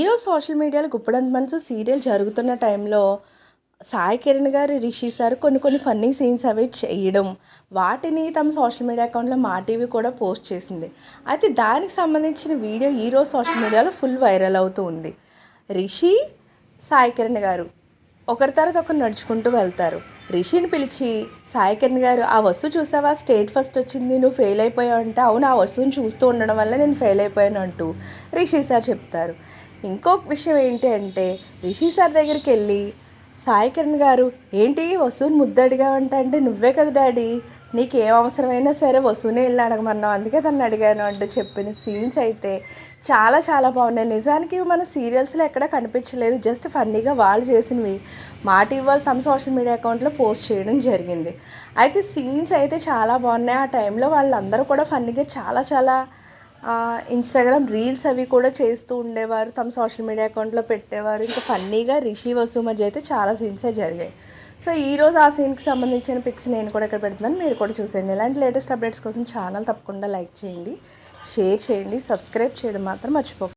ఈరోజు సోషల్ మీడియాలో గుప్పడంత మనసు సీరియల్ జరుగుతున్న టైంలో సాయి కిరణ్ గారు రిషి సార్ కొన్ని కొన్ని ఫన్నీ సీన్స్ అవి చేయడం వాటిని తమ సోషల్ మీడియా అకౌంట్లో మా టీవీ కూడా పోస్ట్ చేసింది. అయితే దానికి సంబంధించిన వీడియో ఈరోజు సోషల్ మీడియాలో ఫుల్ వైరల్ అవుతూ ఉంది. రిషి సాయి కిరణ్ గారు ఒకరి తర్వాత ఒకరు నడుచుకుంటూ వెళ్తారు. రిషిని పిలిచి సాయి కిరణ్ గారు ఆ వస్తువు చూసావా? స్టేట్ ఫస్ట్ వచ్చింది నువ్వు ఫెయిల్ అయిపోయావు అంటే అవును ఆ వస్తువుని చూస్తూ ఉండడం వల్ల నేను ఫెయిల్ అయిపోయాను అంటూ రిషి సార్ చెప్తారు. ఇంకొక విషయం ఏంటి అంటే రిషి సార్ దగ్గరికి వెళ్ళి సాయి కిరణ్ గారు ఏంటి వసూన్ ముద్దడిగా అంటే నువ్వే కదా డాడీ? నీకు ఏం అవసరమైనా సరే వసూనే వెళ్ళి అడగమన్నావు. అందుకే తను అడిగాను అంటూ చెప్పిన సీన్స్ అయితే చాలా చాలా బాగున్నాయి. నిజానికి మన సీరియల్స్లో ఎక్కడ కనిపించలేదు. జస్ట్ ఫన్నీగా వాళ్ళు చేసినవి. మాటి వాళ్ళు తమ సోషల్ మీడియా అకౌంట్లో పోస్ట్ చేయడం జరిగింది. అయితే సీన్స్ అయితే చాలా బాగున్నాయి. ఆ టైంలో వాళ్ళందరూ కూడా ఫన్నీగా చాలా చాలా ఇన్స్టాగ్రామ్ రీల్స్ అవి కూడా చేస్తూ ఉండేవారు. తమ సోషల్ మీడియా అకౌంట్లో పెట్టేవారు. ఇంకా ఫన్నీగా రిషి వసు మధ్య అయితే చాలా సీన్సే జరిగాయి. సో ఈ రోజు ఆ సీన్కి సంబంధించిన పిక్స్ నేను కూడా ఇక్కడ పెడుతున్నాను. మీరు కూడా చూసేయండి. ఇలాంటి లేటెస్ట్ అప్డేట్స్ కోసం ఛానల్ తప్పకుండా లైక్ చేయండి షేర్ చేయండి సబ్స్క్రైబ్ చేయడం మాత్రం మర్చిపోకండి